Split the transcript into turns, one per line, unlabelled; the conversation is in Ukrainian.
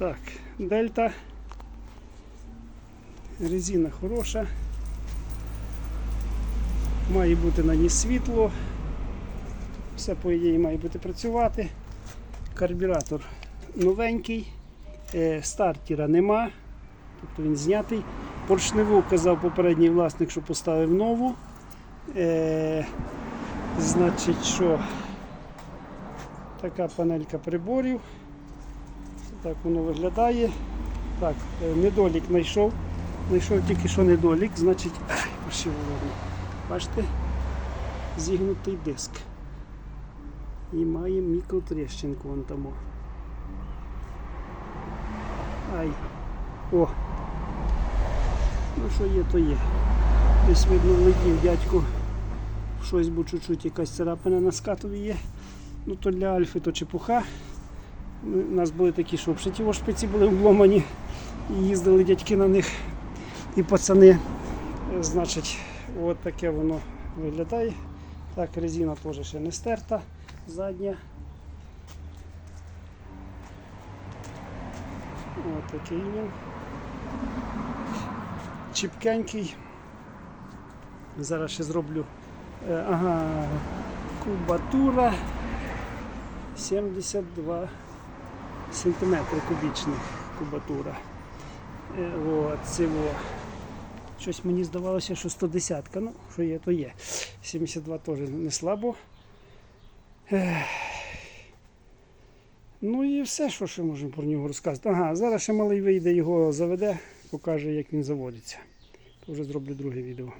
Так, дельта. Резина хороша. Має бути на ній світло. Все, по ідеї, має бути працювати. Карбюратор новенький, е, стартера нема, тобто він знятий. Поршневу казав попередній власник, що поставив нову. Е, значить, що така панелька приборів. Так воно виглядає. Так, е, недолік знайшов. Знайшов тільки що недолік, значить, ай, пошив. Бачите? Зігнутий диск. І має мікротріщинку вон там. Ай. О. Ну що є, то є. Десь видно влетів дядько. Щось бо чуть-чуть якась царапина на скатові є. Ну то для альфи то чепуха. У нас були такі, що взагалі шпиці були обломані. І їздили дядьки на них і пацани. Е, Значить, от таке воно виглядає. Так, резина теж ще не стерта, задня. Ось такий він. Чіпкенький. Зараз ще зроблю. е, Ага, кубатура 72 сантиметри кубічних кубатура. Е, От, во. Щось мені здавалося, що 110, ну, що є, то є. 72 теж не слабо. Ну і все, що ще можемо про нього розказати. Ага, зараз ще малий вийде, його заведе, покаже, як він заводиться. То вже зроблю друге відео.